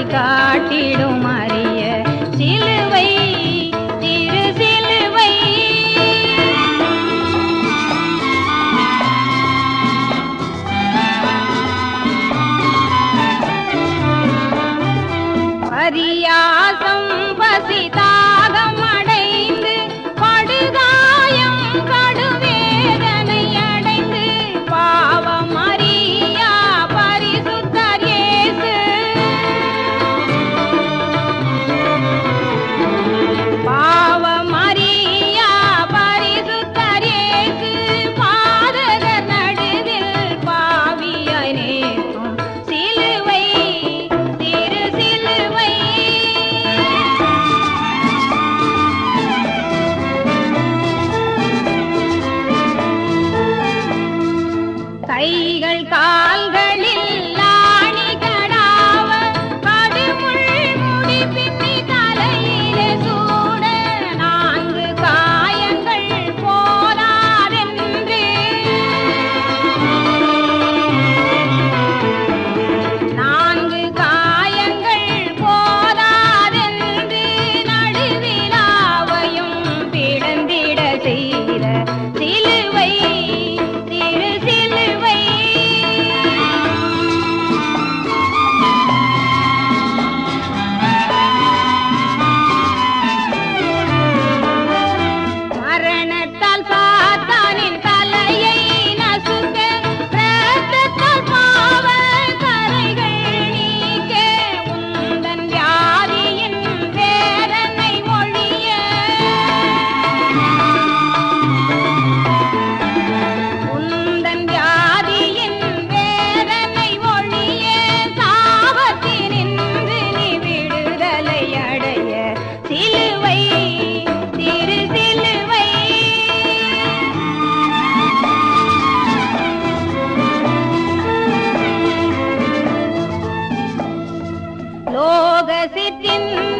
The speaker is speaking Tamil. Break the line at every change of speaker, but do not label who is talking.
தெய்வத்தை காட்டிடும் கண்ணத்தால் சாத்தானின் ලෝක සිතින්